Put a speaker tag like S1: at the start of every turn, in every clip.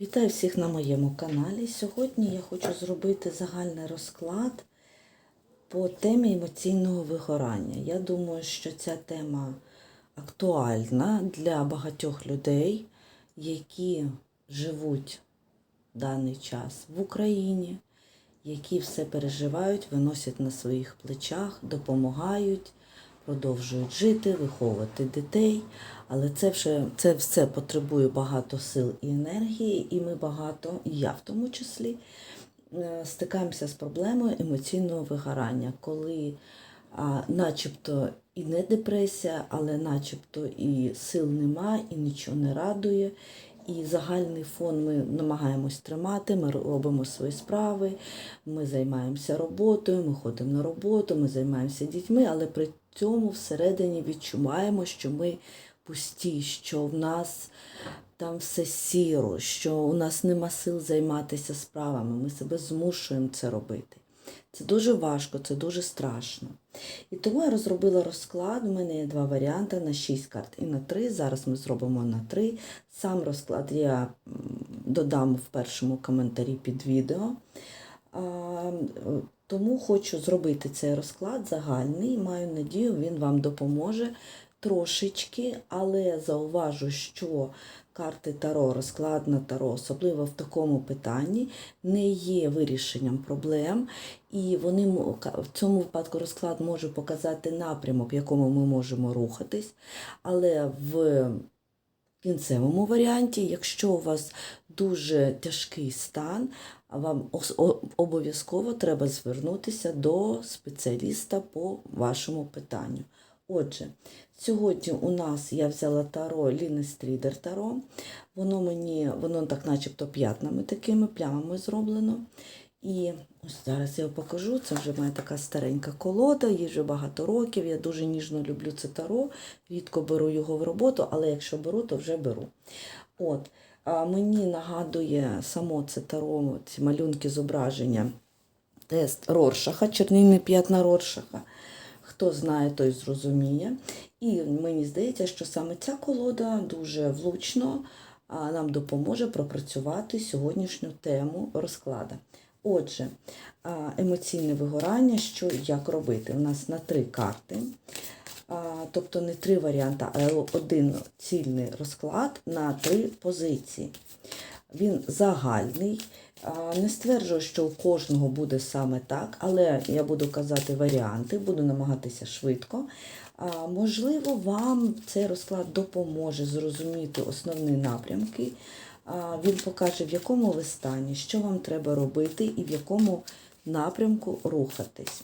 S1: Вітаю всіх на моєму каналі. Сьогодні я хочу зробити загальний розклад по темі емоційного вигорання. Я думаю, що ця тема актуальна для багатьох людей, які живуть в даний час в Україні, які все переживають, виносять на своїх плечах, допомагають, продовжують жити, виховувати дітей. Але це вже це все потребує багато сил і енергії, і ми багато, і я в тому числі, е, стикаємося з проблемою емоційного вигорання, коли а, начебто і не депресія, але начебто і сил нема, і нічого не радує. І загальний фон ми намагаємось тримати, ми робимо свої справи, ми займаємося роботою, ми ходимо на роботу, ми займаємося дітьми, але при цьому всередині відчуваємо, що ми пусті, що в нас там все сіро, що у нас нема сил займатися справами, ми себе змушуємо це робити. Це дуже важко, це дуже страшно. І тому я розробила розклад. У мене є два варіанти на 6 карт і на 3. Зараз ми зробимо на 3. Сам розклад я додам в першому коментарі під відео. Тому хочу зробити цей розклад загальний. Маю надію, він вам допоможе трошечки, але зауважу, що карти Таро, розклад на Таро, особливо в такому питанні, не є вирішенням проблем, і вони в цьому випадку розклад може показати напрямок, в якому ми можемо рухатись, але в кінцевому варіанті, якщо у вас дуже тяжкий стан, вам обов'язково треба звернутися до спеціаліста по вашому питанню. Отже, сьогодні у нас я взяла таро Ліни Стрідер Таро. Воно мені, воно так начебто п'ятнами такими плямами зроблено. І ось зараз я покажу. Це вже моя така старенька колода, їй вже багато років. Я дуже ніжно люблю це таро. Рідко беру його в роботу, але якщо беру, то вже беру. От, мені нагадує само це таро, ці малюнки зображення, тест Роршаха, чорнильні п'ятна Роршаха. Хто знає, той зрозуміє. І мені здається, що саме ця колода дуже влучно нам допоможе пропрацювати сьогоднішню тему розклада. Отже, емоційне вигорання, що як робити. У нас на три карти, тобто не три варіанти, а один цільний розклад на три позиції. Він загальний. Не стверджую, що у кожного буде саме так, але я буду казати варіанти, буду намагатися швидко. Можливо, вам цей розклад допоможе зрозуміти основні напрямки. Він покаже, в якому ви стані, що вам треба робити і в якому напрямку рухатись.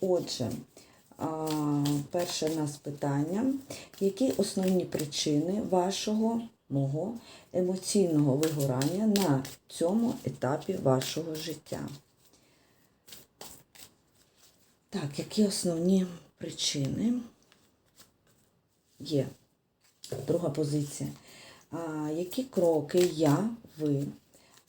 S1: Отже, перше нас питання. Які основні причини вашого мого емоційного вигорання на цьому етапі вашого життя? Так, які основні причини є? Друга позиція. А, які кроки я, ви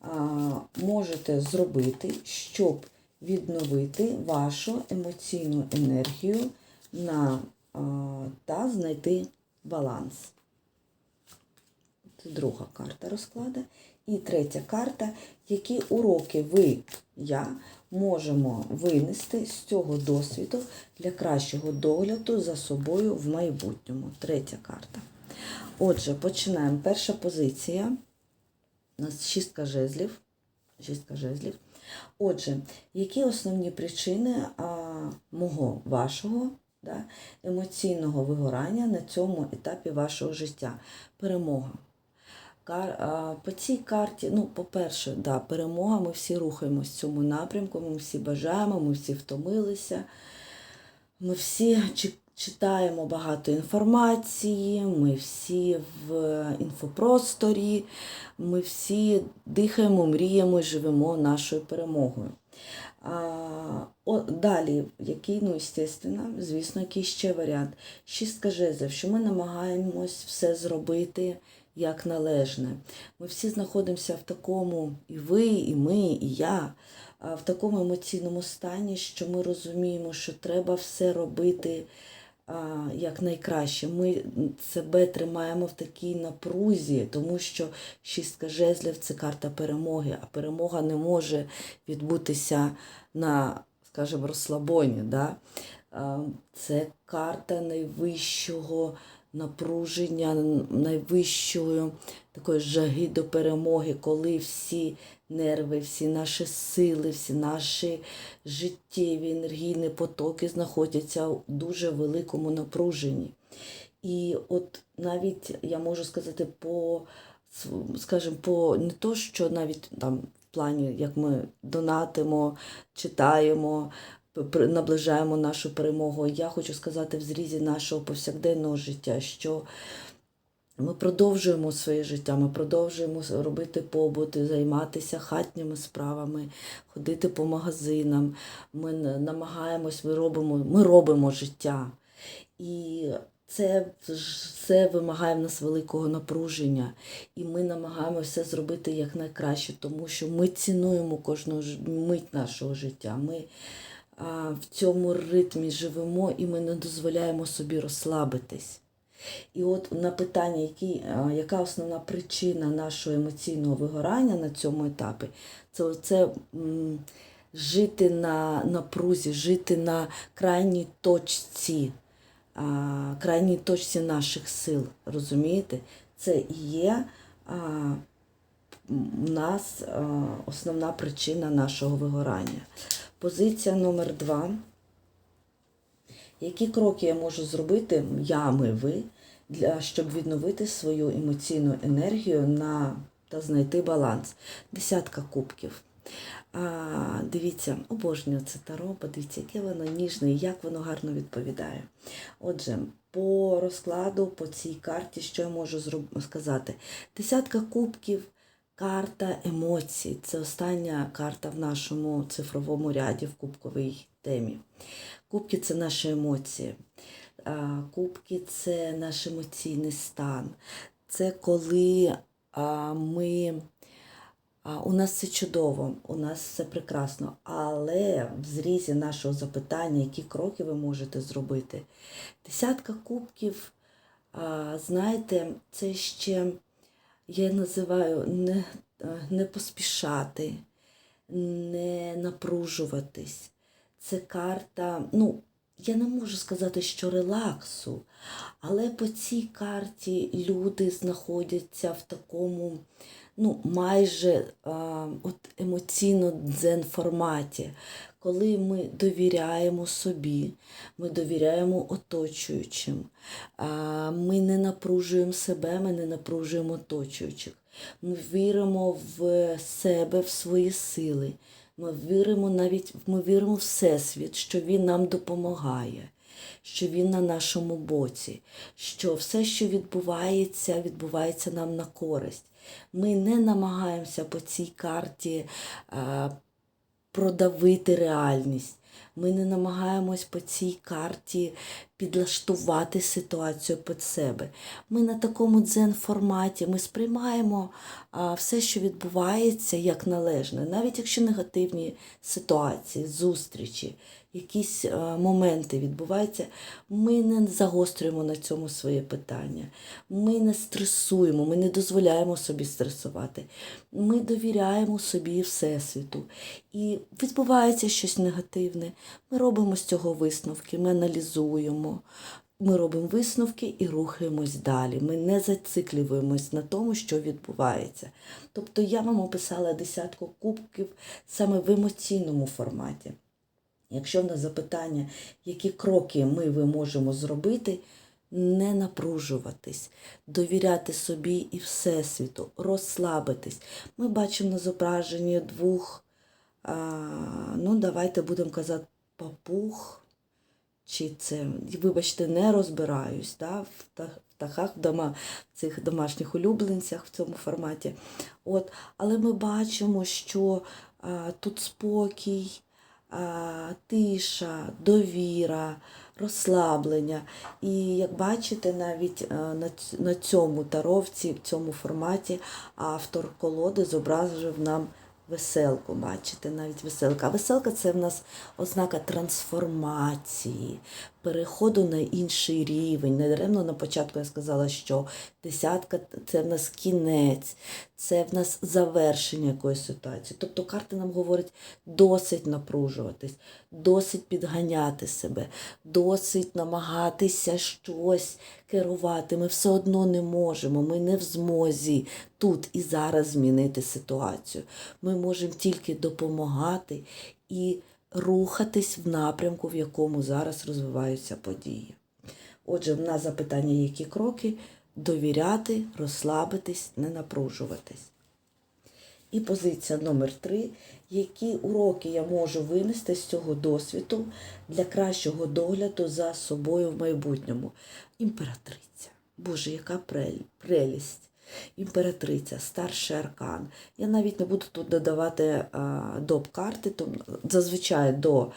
S1: а, можете зробити, щоб відновити вашу емоційну енергію на, та знайти баланс? Це друга карта розкладу. І третя карта, які уроки ви, я, можемо винести з цього досвіду для кращого догляду за собою в майбутньому. Третя карта. Отже, починаємо. Перша позиція. У нас шістка жезлів. Шістка жезлів. Отже, які основні причини а, мого, вашого да, емоційного вигорання на цьому етапі вашого життя? Перемога. Кар, а, по цій карті, ну, по-перше, да, перемога, ми всі рухаємось в цьому напрямку, ми всі бажаємо, ми всі втомилися, ми всі чи- читаємо багато інформації, ми всі в інфопросторі, ми всі дихаємо, мріємо і живемо нашою перемогою. А, о, далі, який, ну, звісно, звісно, який ще варіант. Шістка жезлів, що ми намагаємось все зробити як належне. Ми всі знаходимося в такому, і ви, і ми, і я, в такому емоційному стані, що ми розуміємо, що треба все робити як найкраще. Ми себе тримаємо в такій напрузі, тому що шістка жезлів це карта перемоги, а перемога не може відбутися на, скажімо, розслабоні. Да? Це карта найвищого напруження, найвищої такої жаги до перемоги, коли всі нерви, всі наші сили, всі наші життєві енергійні потоки знаходяться у дуже великому напруженні. І от навіть я можу сказати, по скажімо, по не то, що навіть там в плані, як ми донатимо, читаємо, наближаємо нашу перемогу. Я хочу сказати в зрізі нашого повсякденного життя, що ми продовжуємо своє життя, ми продовжуємо робити побут, займатися хатніми справами, ходити по магазинам. Ми намагаємось, ми робимо, ми робимо життя. І це все вимагає в нас великого напруження. І ми намагаємося все зробити якнайкраще, тому що ми цінуємо кожну мить нашого життя. Ми в цьому ритмі живемо і ми не дозволяємо собі розслабитись. І от на питання, які, яка основна причина нашого емоційного вигорання на цьому етапі, це, це жити на напрузі, жити на крайній точці, а, крайній точці наших сил. Розумієте? Це і є а, у нас а, основна причина нашого вигорання. Позиція номер два. Які кроки я можу зробити, я, ми, ви, для, щоб відновити свою емоційну енергію на, та знайти баланс? Десятка кубків. А, дивіться, обожнюю це таро, подивіться, яке воно ніжне і як воно гарно відповідає. Отже, по розкладу, по цій карті, що я можу сказати? Десятка кубків, карта емоцій. Це остання карта в нашому цифровому ряді в кубковій темі. Кубки це наші емоції. Кубки це наш емоційний стан. Це коли ми. У нас все чудово, у нас все прекрасно, але в зрізі нашого запитання, які кроки ви можете зробити. Десятка кубків, знаєте, це ще я називаю не, е, не поспішати, не напружуватись. Це карта, ну, я не можу сказати, що релаксу, але по цій карті люди знаходяться в такому, ну, майже а, от емоційно дзен форматі, коли ми довіряємо собі, ми довіряємо оточуючим, а, ми не напружуємо себе, ми не напружуємо оточуючих. Ми віримо в себе, в свої сили. Ми віримо навіть ми віримо в Всесвіт, що Він нам допомагає, що Він на нашому боці, що все, що відбувається, відбувається нам на користь. Ми не намагаємося по цій карті продавити реальність. Ми не намагаємось по цій карті підлаштувати ситуацію під себе. Ми на такому дзен-форматі ми сприймаємо все, що відбувається, як належне, навіть якщо негативні ситуації, зустрічі, якісь а, моменти відбуваються, ми не загострюємо на цьому своє питання. Ми не стресуємо, ми не дозволяємо собі стресувати. Ми довіряємо собі Всесвіту. І відбувається щось негативне. Ми робимо з цього висновки, ми аналізуємо. Ми робимо висновки і рухаємось далі. Ми не зациклюємось на тому, що відбувається. Тобто я вам описала десятку кубків саме в емоційному форматі. Якщо в нас запитання, які кроки ми ви можемо зробити, не напружуватись, довіряти собі і Всесвіту, розслабитись. Ми бачимо на зображенні двох, а, ну давайте будемо казати, папуг, чи це, вибачте, не розбираюсь да, в птахах, в, дома, в цих домашніх улюбленцях в цьому форматі. От, але ми бачимо, що а, тут спокій, а, тиша, довіра, розслаблення. І як бачите, навіть а, на, на цьому таровці, в цьому форматі автор колоди зобразив нам веселку, бачите, навіть веселка. Веселка це в нас ознака трансформації, переходу на інший рівень. Недаремно на початку я сказала, що десятка це в нас кінець, це в нас завершення якоїсь ситуації. Тобто карти нам говорять досить напружуватись, досить підганяти себе, досить намагатися щось керувати. Ми все одно не можемо, ми не в змозі тут і зараз змінити ситуацію. Ми можемо тільки допомагати і рухатись в напрямку, в якому зараз розвиваються події. Отже, на запитання, які кроки довіряти, розслабитись, не напружуватись. І позиція номер три. Які уроки я можу винести з цього досвіду для кращого догляду за собою в майбутньому? Імператриця. Боже, яка прелість. Імператриця, старший аркан. Я навіть не буду тут додавати а, доп карти, тому зазвичай до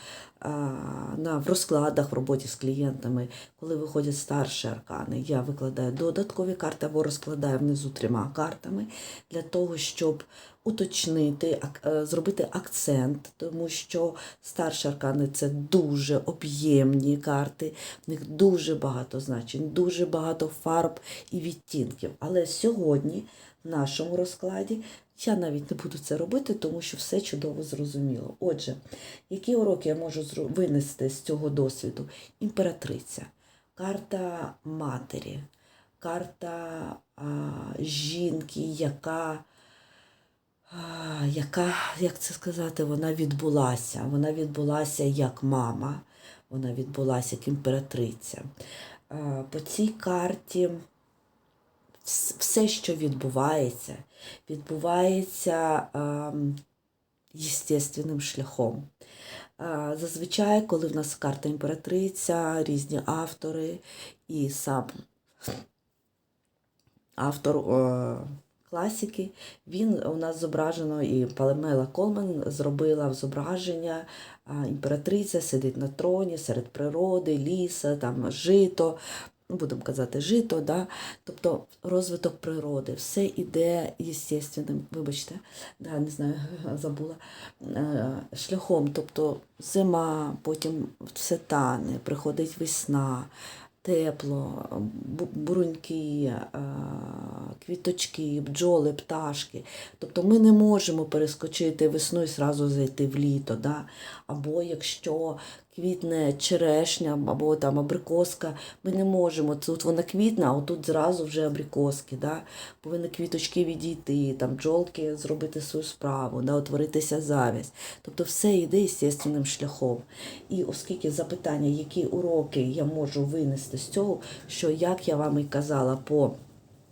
S1: на, в розкладах в роботі з клієнтами, коли виходять старші аркани, я викладаю додаткові карти або розкладаю внизу трьома картами для того, щоб уточнити, е, зробити акцент, тому що старші аркани це дуже об'ємні карти, в них дуже багато значень, дуже багато фарб і відтінків. Але сьогодні в нашому розкладі я навіть не буду це робити, тому що все чудово зрозуміло. Отже, які уроки я можу винести з цього досвіду? Імператриця, карта матері, карта а, жінки, яка а, яка, як це сказати, вона відбулася. Вона відбулася як мама, вона відбулася як імператриця. А, По цій карті все, що відбувається, відбувається ем, єстественним шляхом. А, Зазвичай, коли в нас карта імператриця, різні автори і сам автор е, класики, він у нас зображено, і Палемела Колман зробила зображення імператриця сидить на троні серед природи, ліса, там жито. Ну, Будемо казати, жито, да? тобто розвиток природи, все іде естественним, вибачте, да, не знаю, забула, е, шляхом, тобто зима, потім все тане, приходить весна, тепло, бу- буруньки, е, квіточки, бджоли, пташки. Тобто ми не можемо перескочити весну і зразу зайти в літо. Да? Або якщо квітне черешня або там абрикоска, ми не можемо. Тут вона квітне, а отут зразу вже абрикоски. Да? Повинні квіточки відійти, там бджолки зробити свою справу, да? утворитися завязь. Тобто все йде естественним шляхом. І оскільки запитання, які уроки я можу винести з цього, що як я вам і казала по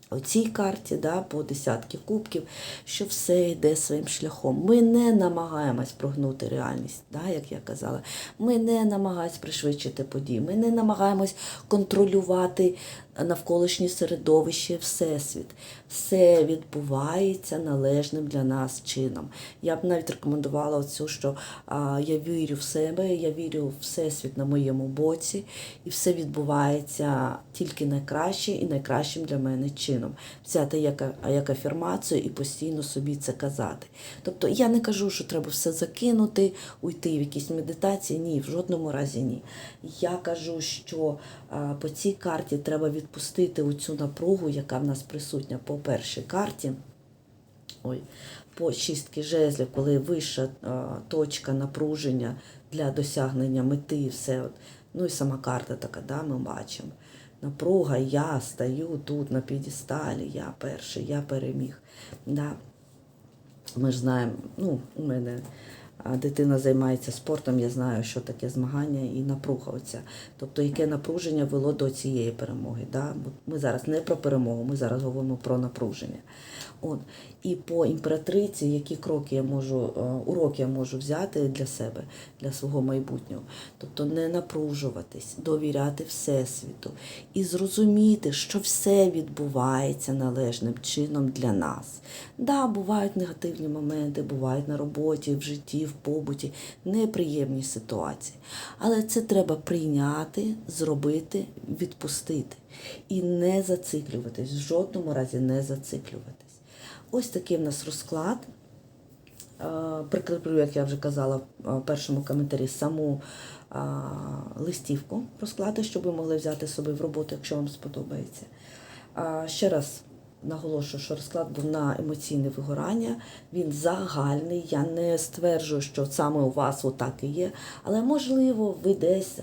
S1: оцій карті, да, по десятки кубків, що все йде своїм шляхом. Ми не намагаємось прогнути реальність, да, як я казала. Ми не намагаємось пришвидшити події, ми не намагаємось контролювати навколишнє середовище, всесвіт. Все відбувається належним для нас чином. Я б навіть рекомендувала оцю, що а, я вірю в себе, я вірю в всесвіт на моєму боці, і все відбувається тільки найкраще і найкращим для мене чином. Взяти як, як афірмацію і постійно собі це казати. Тобто я не кажу, що треба все закинути, уйти в якісь медитації. Ні, в жодному разі ні. Я кажу, що по цій карті треба відпустити оцю напругу, яка в нас присутня по першій карті. Ой, по шістки жезлів, коли вища а, точка напруження для досягнення мети, і все. Ну і сама карта така, да, ми бачимо. Напруга, я стою тут на п'єдесталі, я перший, я переміг. Да. Ми ж знаємо, ну, у мене дитина займається спортом, я знаю, що таке змагання і напруга оця. Тобто, яке напруження вело до цієї перемоги. Да? Ми зараз не про перемогу, ми зараз говоримо про напруження. От. І по імператриці, які кроки я можу, е, уроки я можу взяти для себе, для свого майбутнього. Тобто не напружуватись, довіряти Всесвіту і зрозуміти, що все відбувається належним чином для нас. Да, бувають негативні моменти, бувають на роботі, в житті, в побуті, неприємні ситуації. Але це треба прийняти, зробити, відпустити і не зациклюватись, в жодному разі не зациклюватись. Ось такий в нас розклад. е, прикріплю, як я вже казала е, в першому коментарі, саму е, листівку розкладу, щоб ви могли взяти собі в роботу, якщо вам сподобається. Ще раз наголошую, що розклад був на емоційне вигорання. Він загальний. Я не стверджую, що саме у вас отак і є, але можливо, ви десь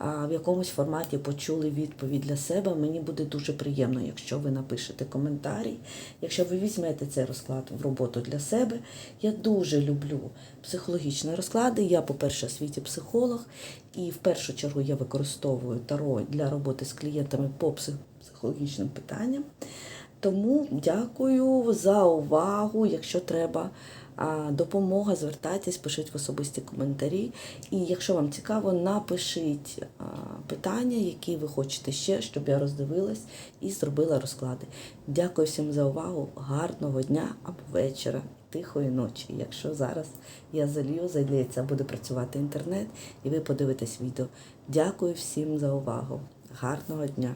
S1: в якомусь форматі почули відповідь для себе. Мені буде дуже приємно, якщо ви напишете коментарі. Якщо ви візьмете цей розклад в роботу для себе, я дуже люблю психологічні розклади. Я, по-перше, в світі психолог, і в першу чергу я використовую таро для роботи з клієнтами по психологічним питанням. Тому дякую за увагу. Якщо треба допомога, звертайтесь, пишіть в особисті коментарі. І якщо вам цікаво, напишіть питання, які ви хочете ще, щоб я роздивилась і зробила розклади. Дякую всім за увагу. Гарного дня або вечора, тихої ночі. Якщо зараз я залію, зайдеться, буде працювати інтернет, і ви подивитесь відео. Дякую всім за увагу. Гарного дня!